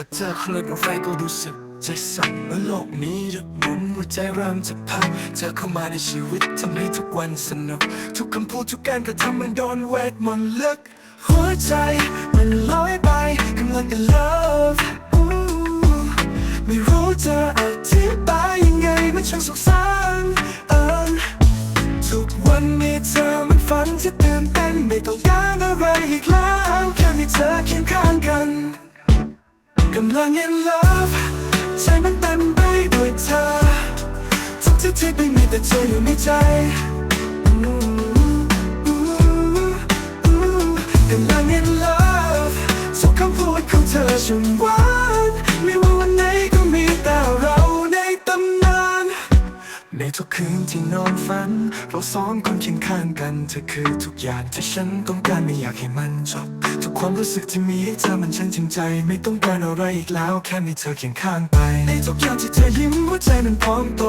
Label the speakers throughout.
Speaker 1: จะเจอคลื่นกาแฟก็รู้สึกใจสั่นเมื่อโลกนี้หยุดหมุนหัวใจเริ่มจะพังเธอเข้ามาในชีวิตทำให้ทุกวันสนุก ทุกคำพูดทุกการกระทำมันโดนเวทมนต์ลึก หัวใจมันลอยไปกำลัง in love ไม่รู้จะอธิบายยังไงมันช่างสุขสันต์เออทุกวันมีเธอมันฝันที่ตื่นเต้นไม่ต้องการอะไรอีกแล้วแค่มีเธอเคียงข้างกัน กำลัง in love ใจมันเต็มไปด้วยเธอ ทุกที่ที่ไม่มีแต่เธออยู่ในใจกำลัง in love ทุกคำพูดของเธอฉันว่า ในทุกคืนที่นอนฝัน เราสองคนเคียงข้างกัน เธอคือทุกอย่างที่ฉันต้องการไม่อยากให้มันจบ ทุกความรู้สึกที่มีให้เธอมันช่างจริงใจ ไม่ต้องการอะไรอีกแล้ว แค่มีเธอเคียงข้างไป ในทุกอย่างที่เธอยิ้มหัวใจมันพร้องโต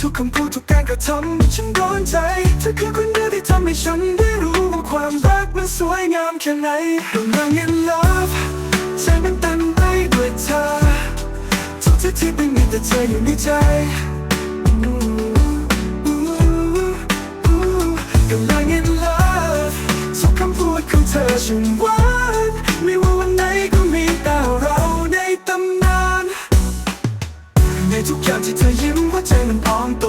Speaker 1: ทุกคำพูดทุกการกระทำฉันโดนใจ เธอคือคนเดียวที่ทำให้ฉันได้รู้ว่าความรักมันสวยงามแค่ไหนกำลัง in love ใจมันเต็มไปด้วยเธอ ทุกที่ที่ไม่มีแต่เธออยู่ในใจ กำลัง in love ทุกคำพูดของเธอช่างหวานไม่ว่าวันไหนก็มีแต่เราในตำนาน ในทุกอย่างที่เธอยิ้มหัวใจมันพองโต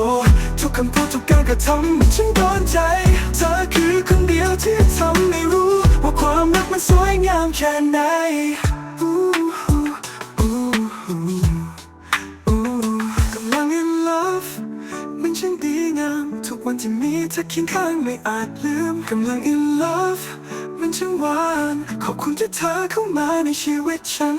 Speaker 1: ทุกคำพูดทุกการกระทำมันฉันโดนใจ เธอคือคนเดียวที่ทำให้รู้ ว่าความรักมันสวยงามแค่ไหน วันที่มีเธอเคียงข้างไม่อาจลืมกำลัง in love มันช่างหวาน ขอบคุณที่เธอเข้ามาในชีวิตฉัน